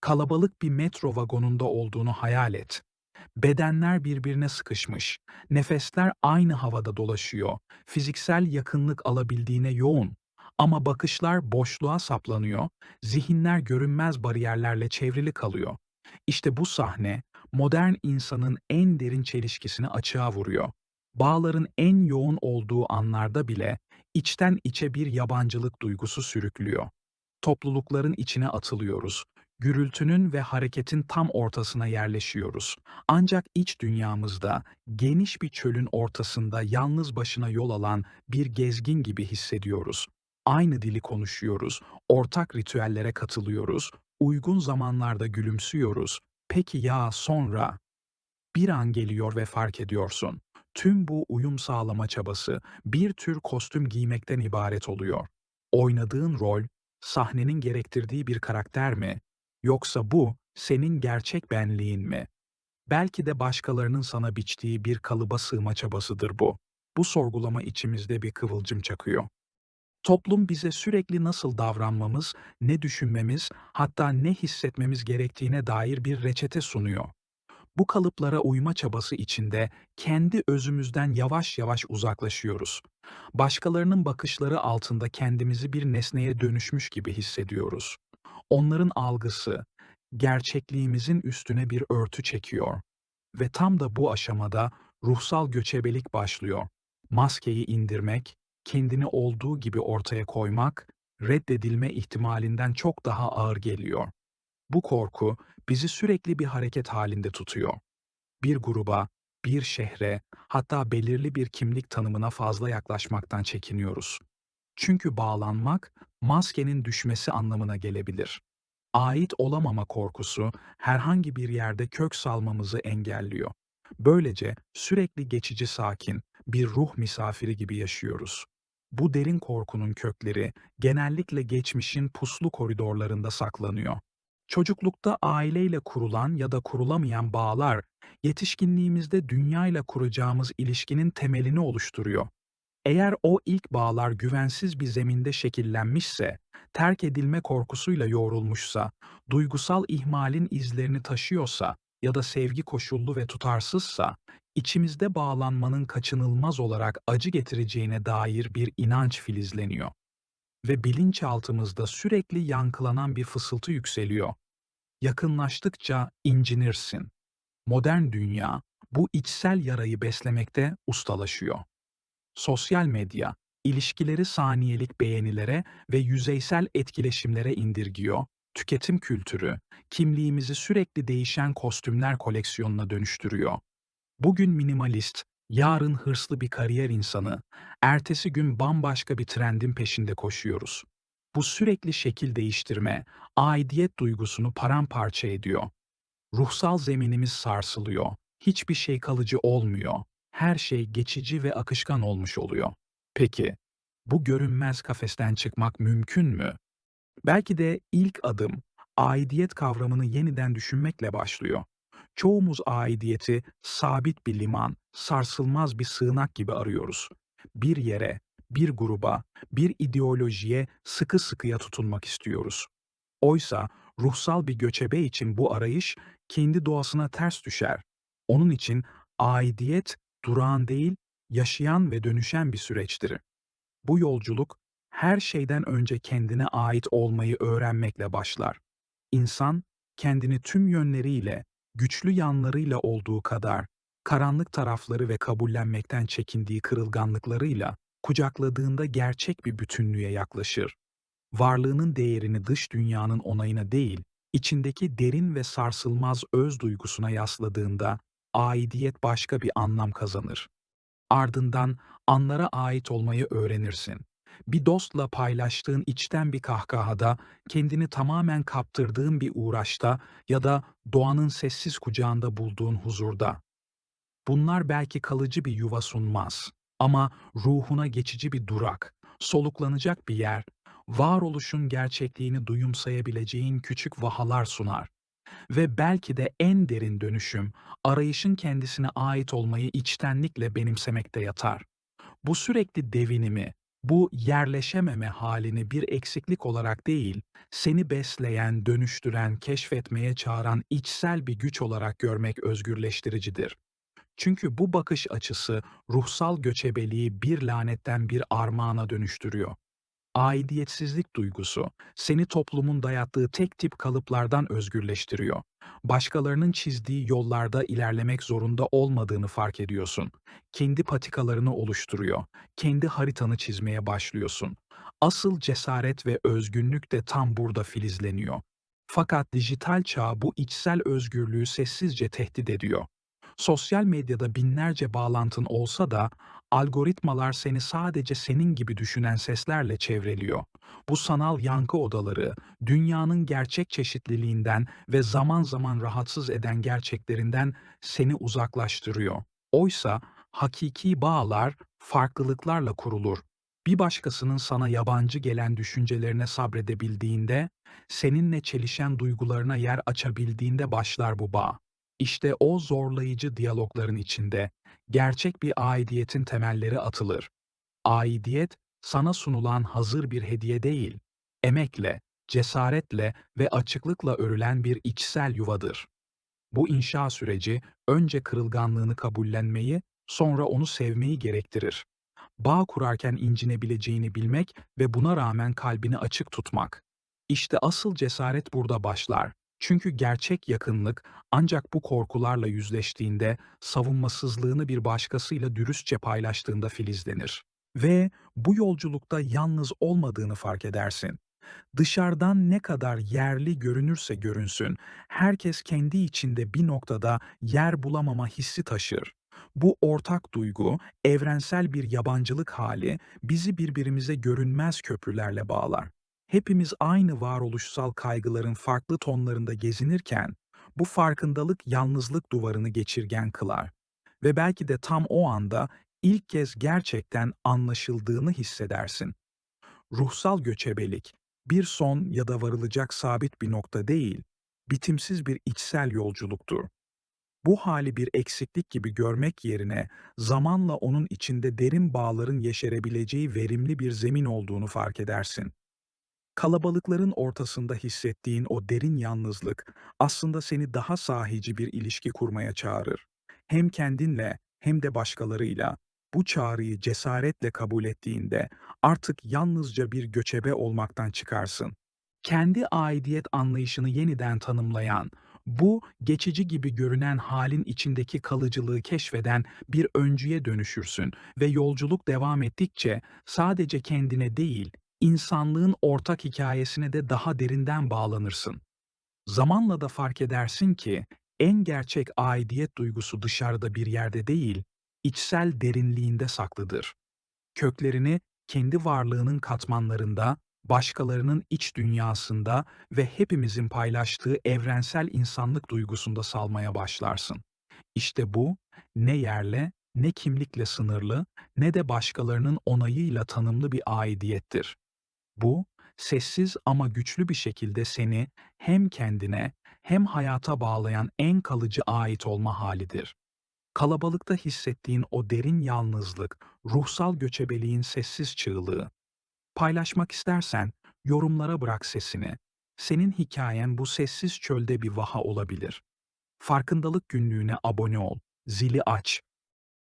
Kalabalık bir metro vagonunda olduğunu hayal et. Bedenler birbirine sıkışmış, nefesler aynı havada dolaşıyor, fiziksel yakınlık alabildiğine yoğun. Ama bakışlar boşluğa saplanıyor, zihinler görünmez bariyerlerle çevrili kalıyor. İşte bu sahne, modern insanın en derin çelişkisini açığa vuruyor. Bağların en yoğun olduğu anlarda bile içten içe bir yabancılık duygusu sürüklüyor. Toplulukların içine atılıyoruz. Gürültünün ve hareketin tam ortasına yerleşiyoruz. Ancak iç dünyamızda geniş bir çölün ortasında yalnız başına yol alan bir gezgin gibi hissediyoruz. Aynı dili konuşuyoruz, ortak ritüellere katılıyoruz, uygun zamanlarda gülümsüyoruz. Peki ya sonra? Bir an geliyor ve fark ediyorsun. Tüm bu uyum sağlama çabası bir tür kostüm giymekten ibaret oluyor. Oynadığın rol, sahnenin gerektirdiği bir karakter mi? Yoksa bu senin gerçek benliğin mi? Belki de başkalarının sana biçtiği bir kalıba sığma çabasıdır bu. Bu sorgulama içimizde bir kıvılcım çakıyor. Toplum bize sürekli nasıl davranmamız, ne düşünmemiz, hatta ne hissetmemiz gerektiğine dair bir reçete sunuyor. Bu kalıplara uyma çabası içinde kendi özümüzden yavaş yavaş uzaklaşıyoruz. Başkalarının bakışları altında kendimizi bir nesneye dönüşmüş gibi hissediyoruz. Onların algısı, gerçekliğimizin üstüne bir örtü çekiyor. Ve tam da bu aşamada ruhsal göçebelik başlıyor. Maskeyi indirmek, kendini olduğu gibi ortaya koymak, reddedilme ihtimalinden çok daha ağır geliyor. Bu korku bizi sürekli bir hareket halinde tutuyor. Bir gruba, bir şehre, hatta belirli bir kimlik tanımına fazla yaklaşmaktan çekiniyoruz. Çünkü bağlanmak, maskenin düşmesi anlamına gelebilir. Ait olamama korkusu herhangi bir yerde kök salmamızı engelliyor. Böylece sürekli geçici sakin, bir ruh misafiri gibi yaşıyoruz. Bu derin korkunun kökleri genellikle geçmişin puslu koridorlarında saklanıyor. Çocuklukta aileyle kurulan ya da kurulamayan bağlar, yetişkinliğimizde dünyayla kuracağımız ilişkinin temelini oluşturuyor. Eğer o ilk bağlar güvensiz bir zeminde şekillenmişse, terk edilme korkusuyla yoğrulmuşsa, duygusal ihmalin izlerini taşıyorsa ya da sevgi koşullu ve tutarsızsa, içimizde bağlanmanın kaçınılmaz olarak acı getireceğine dair bir inanç filizleniyor. Ve bilinçaltımızda sürekli yankılanan bir fısıltı yükseliyor. Yakınlaştıkça incinirsin. Modern dünya bu içsel yarayı beslemekte ustalaşıyor. Sosyal medya, ilişkileri saniyelik beğenilere ve yüzeysel etkileşimlere indirgiyor, tüketim kültürü, kimliğimizi sürekli değişen kostümler koleksiyonuna dönüştürüyor. Bugün minimalist, yarın hırslı bir kariyer insanı, ertesi gün bambaşka bir trendin peşinde koşuyoruz. Bu sürekli şekil değiştirme, aidiyet duygusunu paramparça ediyor. Ruhsal zeminimiz sarsılıyor. Hiçbir şey kalıcı olmuyor. Her şey geçici ve akışkan olmuş oluyor. Peki, bu görünmez kafesten çıkmak mümkün mü? Belki de ilk adım aidiyet kavramını yeniden düşünmekle başlıyor. Çoğumuz aidiyeti sabit bir liman, sarsılmaz bir sığınak gibi arıyoruz. Bir yere, bir gruba, bir ideolojiye sıkı sıkıya tutunmak istiyoruz. Oysa ruhsal bir göçebe için bu arayış kendi doğasına ters düşer. Onun için aidiyet durağan değil, yaşayan ve dönüşen bir süreçtir. Bu yolculuk her şeyden önce kendine ait olmayı öğrenmekle başlar. İnsan kendini tüm yönleriyle, güçlü yanlarıyla olduğu kadar karanlık tarafları ve kabullenmekten çekindiği kırılganlıklarıyla kucakladığında gerçek bir bütünlüğe yaklaşır. Varlığının değerini dış dünyanın onayına değil, içindeki derin ve sarsılmaz öz duygusuna yasladığında aidiyet başka bir anlam kazanır. Ardından anlara ait olmayı öğrenirsin. Bir dostla paylaştığın içten bir kahkahada, kendini tamamen kaptırdığın bir uğraşta ya da doğanın sessiz kucağında bulduğun huzurda. Bunlar belki kalıcı bir yuva sunmaz ama ruhuna geçici bir durak, soluklanacak bir yer, varoluşun gerçekliğini duyumsayabileceğin küçük vahalar sunar. Ve belki de en derin dönüşüm, arayışın kendisine ait olmayı içtenlikle benimsemekte yatar. Bu sürekli devinimi, Bu yerleşememe halini bir eksiklik olarak değil, seni besleyen, dönüştüren, keşfetmeye çağıran içsel bir güç olarak görmek özgürleştiricidir. Çünkü bu bakış açısı ruhsal göçebeliği bir lanetten bir armağana dönüştürüyor. Aidiyetsizlik duygusu seni toplumun dayattığı tek tip kalıplardan özgürleştiriyor. Başkalarının çizdiği yollarda ilerlemek zorunda olmadığını fark ediyorsun. Kendi patikalarını oluşturuyor. Kendi haritanı çizmeye başlıyorsun. Asıl cesaret ve özgünlük de tam burada filizleniyor. Fakat dijital çağ bu içsel özgürlüğü sessizce tehdit ediyor. Sosyal medyada binlerce bağlantın olsa da algoritmalar seni sadece senin gibi düşünen seslerle çevreliyor. Bu sanal yankı odaları dünyanın gerçek çeşitliliğinden ve zaman zaman rahatsız eden gerçeklerinden seni uzaklaştırıyor. Oysa hakiki bağlar farklılıklarla kurulur. Bir başkasının sana yabancı gelen düşüncelerine sabredebildiğinde, seninle çelişen duygularına yer açabildiğinde başlar bu bağ. İşte o zorlayıcı diyalogların içinde gerçek bir aidiyetin temelleri atılır. Aidiyet, sana sunulan hazır bir hediye değil, emekle, cesaretle ve açıklıkla örülen bir içsel yuvadır. Bu inşa süreci önce kırılganlığını kabullenmeyi, sonra onu sevmeyi gerektirir. Bağ kurarken incinebileceğini bilmek ve buna rağmen kalbini açık tutmak. İşte asıl cesaret burada başlar. Çünkü gerçek yakınlık ancak bu korkularla yüzleştiğinde, savunmasızlığını bir başkasıyla dürüstçe paylaştığında filizlenir. Ve bu yolculukta yalnız olmadığını fark edersin. Dışarıdan ne kadar yerli görünürse görünsün, herkes kendi içinde bir noktada yer bulamama hissi taşır. Bu ortak duygu, evrensel bir yabancılık hali bizi birbirimize görünmez köprülerle bağlar. Hepimiz aynı varoluşsal kaygıların farklı tonlarında gezinirken, bu farkındalık yalnızlık duvarını geçirgen kılar. Ve belki de tam o anda ilk kez gerçekten anlaşıldığını hissedersin. Ruhsal göçebelik, bir son ya da varılacak sabit bir nokta değil, bitimsiz bir içsel yolculuktur. Bu hali bir eksiklik gibi görmek yerine zamanla onun içinde derin bağların yeşerebileceği verimli bir zemin olduğunu fark edersin. Kalabalıkların ortasında hissettiğin o derin yalnızlık aslında seni daha sahici bir ilişki kurmaya çağırır. Hem kendinle hem de başkalarıyla bu çağrıyı cesaretle kabul ettiğinde artık yalnızca bir göçebe olmaktan çıkarsın. Kendi aidiyet anlayışını yeniden tanımlayan, bu geçici gibi görünen halin içindeki kalıcılığı keşfeden bir öncüye dönüşürsün ve yolculuk devam ettikçe sadece kendine değil, insanlığın ortak hikayesine de daha derinden bağlanırsın. Zamanla da fark edersin ki en gerçek aidiyet duygusu dışarıda bir yerde değil, içsel derinliğinde saklıdır. Köklerini kendi varlığının katmanlarında, başkalarının iç dünyasında ve hepimizin paylaştığı evrensel insanlık duygusunda salmaya başlarsın. İşte bu ne yerle, ne kimlikle sınırlı, ne de başkalarının onayıyla tanımlı bir aidiyettir. Bu, sessiz ama güçlü bir şekilde seni hem kendine hem hayata bağlayan en kalıcı ait olma halidir. Kalabalıkta hissettiğin o derin yalnızlık, ruhsal göçebeliğin sessiz çığlığı. Paylaşmak istersen yorumlara bırak sesini. Senin hikayen bu sessiz çölde bir vaha olabilir. Farkındalık günlüğüne abone ol, zili aç